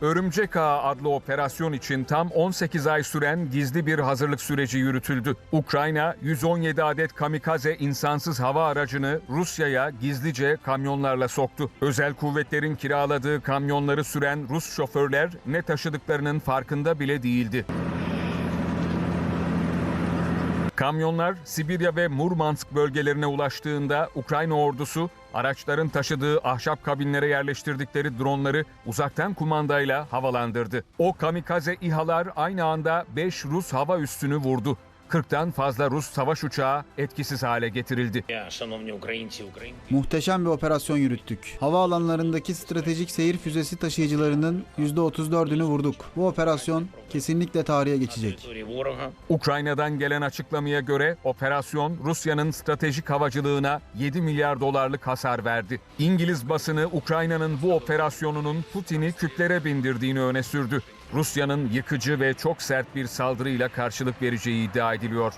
Örümcek Ağı adlı operasyon için tam 18 ay süren gizli bir hazırlık süreci yürütüldü. Ukrayna 117 adet kamikaze insansız hava aracını Rusya'ya gizlice kamyonlarla soktu. Özel kuvvetlerin kiraladığı kamyonları süren Rus şoförler ne taşıdıklarının farkında bile değildi. Kamyonlar Sibirya ve Murmansk bölgelerine ulaştığında Ukrayna ordusu araçların taşıdığı ahşap kabinlere yerleştirdikleri dronları uzaktan kumandayla havalandırdı. O kamikaze İHA'lar aynı anda 5 Rus hava üssünü vurdu. 40'tan fazla Rus savaş uçağı etkisiz hale getirildi. Muhteşem bir operasyon yürüttük. Hava alanlarındaki stratejik seyir füzesi taşıyıcılarının %34'ünü vurduk. Bu operasyon kesinlikle tarihe geçecek. Ukrayna'dan gelen açıklamaya göre operasyon Rusya'nın stratejik havacılığına 7 milyar dolarlık hasar verdi. İngiliz basını Ukrayna'nın bu operasyonunun Putin'i küplere bindirdiğini öne sürdü. Rusya'nın yıkıcı ve çok sert bir saldırıyla karşılık vereceği iddia ediliyor.